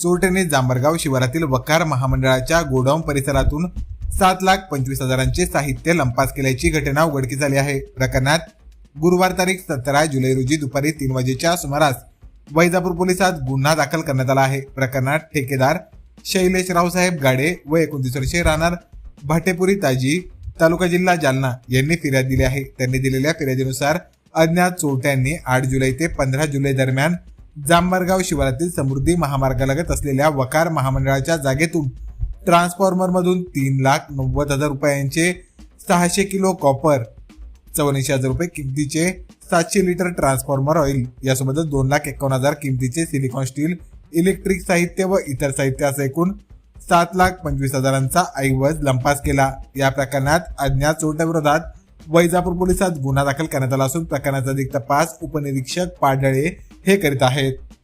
चोरट्याने जांभरगाव शिवारातील वकार महामंडळाच्या गोडाऊन परिसरातून सात लाख पंचवीस हजारांचे साहित्य लंपास केल्याची घटना उघडकीस झाली आहे. प्रकरणात गुरुवार तारीख सतरा जुलै रोजी दुपारी तीन वाजेच्या सुमारास वैजापूर पोलिसात गुन्हा दाखल करण्यात आला आहे. प्रकरणात ठेकेदार शैलेश रावसाहेब गाडे व एकोणतीस वर्षे राहणार भाटेपुरी ताजी तालुका जिल्हा जालना यांनी फिर्याद दिली आहे. त्यांनी दिलेल्या फिर्यादीनुसार अज्ञात चोरट्यांनी आठ जुलै ते पंधरा जुलै दरम्यान जांभरगाव शिवारातील समृद्धी महामार्गालगत असलेल्या वकार महामंडळाच्या जागेतून ट्रान्सफॉर्मर मधून तीन लाख नव्वद हजार रुपयांचे सहाशे किलो कॉपर चौऱ्याऐंशी हजार रुपये किमतीचे सातशे लिटर ट्रान्सफॉर्मर ऑइल यासोबतच दोन लाख एकावन्न हजार किमतीचे सिलिकॉन स्टील इलेक्ट्रिक साहित्य व इतर साहित्य असं एकूण सात लाख पंचवीस हजारांचा ऐवज लंपास केला. या प्रकरणात अज्ञात चोरट्याविरोधात वैजापूर पोलिसात गुन्हा दाखल करण्यात आला असून प्रकरणाचा अधिक तपास उपनिरीक्षक पाडळे हे करीत आहेत.